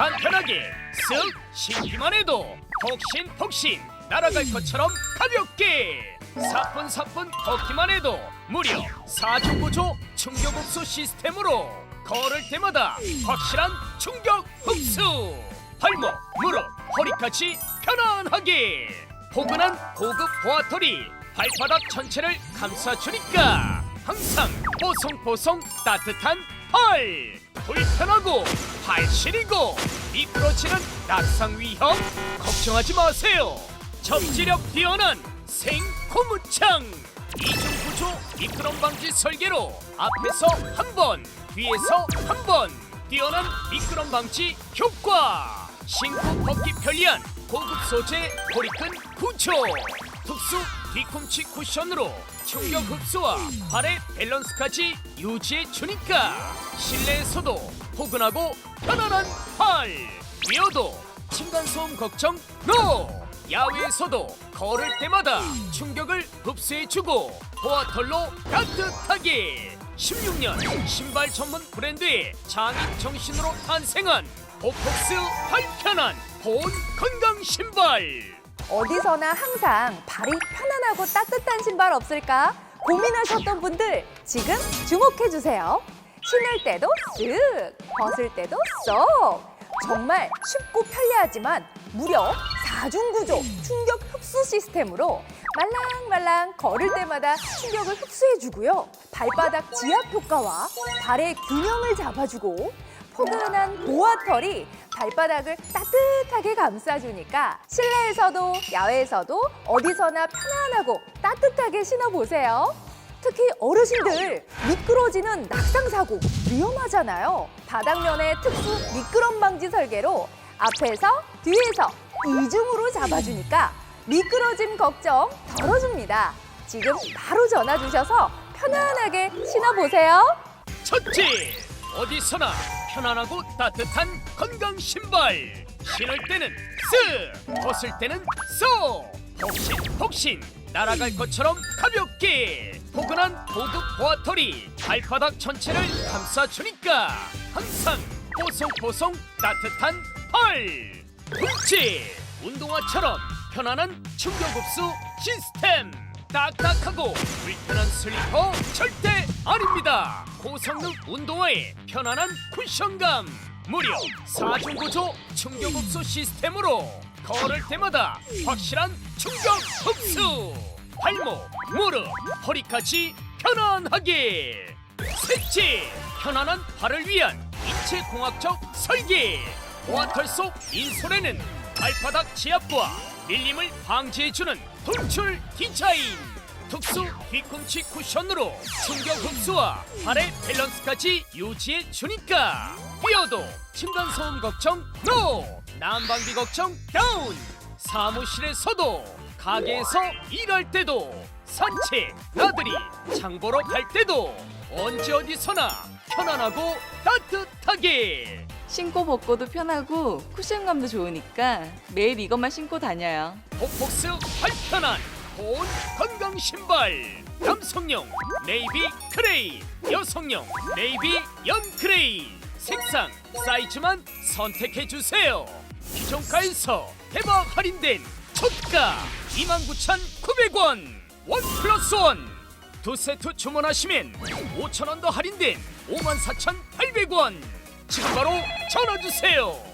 간편하게 쓱 신기만 해도 폭신폭신 날아갈 것처럼 가볍게. 사뿐사뿐 걷기만 해도 무려 4중구조 충격 흡수 시스템으로 걸을 때마다 확실한 충격 흡수. 발목, 무릎, 허리까지 편안하게. 포근한 고급 보아털이 발바닥 전체를 감싸주니까 항상 뽀송뽀송 따뜻한 팔 불편하고 팔 시리고 미끄러지는 낙상 위험 걱정하지 마세요. 접지력 뛰어난 생고무창. 이중 구조 미끄럼 방지 설계로 앞에서 한 번 뒤에서 한 번 뛰어난 미끄럼 방지 효과. 신고 벗기 편리한 고급 소재 보리끈 구조. 특수 뒤꿈치 쿠션으로 충격 흡수와 발의 밸런스까지 유지해 주니까 실내에서도 포근하고 편안한 팔 위어도 층간소음 걱정 노 야외에서도 걸을 때마다 충격을 흡수해주고 보아털로 따뜻하게. 16년 신발 전문 브랜드의 장인 정신으로 탄생한 오폭스 발편한 보온 건강 신발 어디서나 항상 발이 편안하고 따뜻한 신발 없을까? 고민하셨던 분들 지금 주목해 주세요. 신을 때도 쓱, 벗을 때도 쏙. 정말 쉽고 편리하지만 무려 4중 구조 충격 흡수 시스템으로 말랑말랑 걸을 때마다 충격을 흡수해 주고요. 발바닥 지압 효과와 발의 균형을 잡아주고 포근한 보아털이 발바닥을 따뜻하게 감싸주니까 실내에서도 야외에서도 어디서나 편안하고 따뜻하게 신어보세요. 특히 어르신들 미끄러지는 낙상사고 위험하잖아요. 바닥면에 특수 미끄럼 방지 설계로 앞에서 뒤에서 이중으로 잡아주니까 미끄러짐 걱정 덜어줍니다. 지금 바로 전화 주셔서 편안하게 신어보세요. 첫째, 어디서나 편안하고 따뜻한 건강 신발. 신을 때는 쓱, 벗을 때는 쏙. 폭신, 폭신, 날아갈 것처럼 가볍게. 포근한 고급 보아털이 발바닥 전체를 감싸주니까 항상 뽀송뽀송 따뜻한 팔. 둘째, 운동화처럼 편안한 충격 흡수 시스템. 딱딱하고 불편한 슬리퍼 절대 아닙니다. 고성능 운동화의 편안한 쿠션감. 무려 4중 구조 충격 흡수 시스템으로 걸을 때마다 확실한 충격 흡수. 발목, 무릎, 허리까지 편안하게. 셋째, 편안한 발을 위한 입체 공학적 설계. 보아털 속 인솔에는 발바닥 지압과 밀림을 방지해주는 돌출 디자인. 특수 뒤꿈치 쿠션으로 충격 흡수와 발의 밸런스까지 유지해 주니까. 뛰어도 층간 소음 걱정 노 난방비 걱정 다운 사무실에서도 가게에서 일할 때도 산책 나들이 장 보러 갈 때도 언제 어디서나 편안하고 따뜻하게. 신고 벗고도 편하고 쿠션감도 좋으니까 매일 이것만 신고 다녀요. 폭폭스 발편한 보온 건강 신발. 남성용 네이비 크레이. 여성용 네이비 연 크레이. 색상 사이즈만 선택해 주세요. 기존가에서 대박 할인된 초가 29,900원. 원 플러스 원. 두 세트 주문하시면 5,000원 더 할인된 54,800원. 지금 바로 전화 주세요